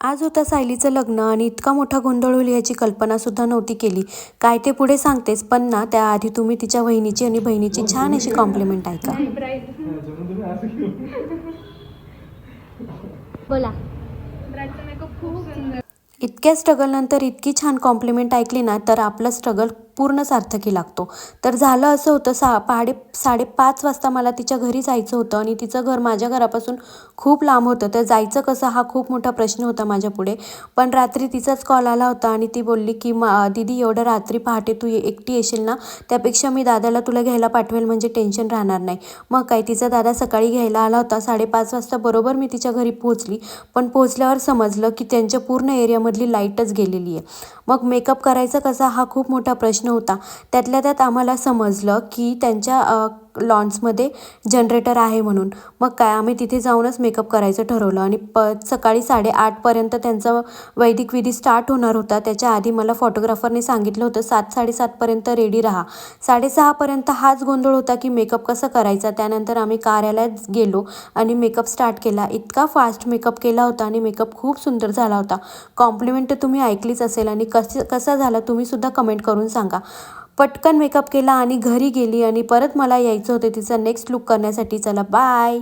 आज होतं सायलीचं लग्न आणि इतका मोठा गोंधळ होईल याची कल्पनासुद्धा नव्हती केली. काय ते पुढे सांगतेच पण ना त्याआधी तुम्ही तिच्या वहिनीची आणि बहिणीची छान अशी कॉम्प्लिमेंट ऐका. बोला. इतक्या स्ट्रगलनंतर इतकी छान कॉम्प्लिमेंट ऐकली ना तर आपलं स्ट्रगल पूर्ण सार्थकी लागतो. तर झालं असं होतं सा पहाडे साडेपाच वाजता मला तिच्या घरी जायचं होतं आणि तिचं घर माझ्या घरापासून खूप लांब होतं. तर जायचं कसं हा खूप मोठा प्रश्न होता माझ्या पुढे. पण रात्री तिचाच कॉल आला होता आणि ती बोलली की मा दीदी एवढं रात्री पहाटे तू एकटी येशील ना त्यापेक्षा मी दादाला तुला घ्यायला पाठवेल म्हणजे टेन्शन राहणार नाही. मग काय तिचा दादा सकाळी घ्यायला आला होता. साडेपाच वाजता बरोबर मी तिच्या घरी पोहोचली. पण पोहोचल्यावर समजलं की त्यांच्या पूर्ण एरियामधली लाईटच गेलेली आहे. मग मेकअप करायचा कसा हा खूप मोठा प्रश्न नव्हता. त्यातल्या त्यात आम्हाला समजलं की त्यांच्या लॉन्समध्ये जनरेटर आहे म्हणून. मग काय आम्ही तिथे जाऊनच मेकअप करायचं ठरवलं आणि प सकाळी साडेआठपर्यंत त्यांचा वैदिक विधी स्टार्ट होणार होता. त्याच्या आधी मला फोटोग्राफरने सांगितलं होतं सात साडेसातपर्यंत रेडी राहा. साडेसहापर्यंत हाच गोंधळ होता की मेकअप कसा करायचा? त्यानंतर आम्ही कार्यालयात गेलो आणि मेकअप स्टार्ट केला. इतका फास्ट मेकअप केला होता आणि मेकअप खूप सुंदर झाला होता. कॉम्प्लिमेंट तुम्ही ऐकलीच असेल आणि कसं कसा झाला तुम्हीसुद्धा कमेंट करून सांगा. पटकन मेकअप केला आणि घरी गेली आणि परत मला यायचं होतं तिचा नेक्स्ट लुक करण्यासाठी. चला बाय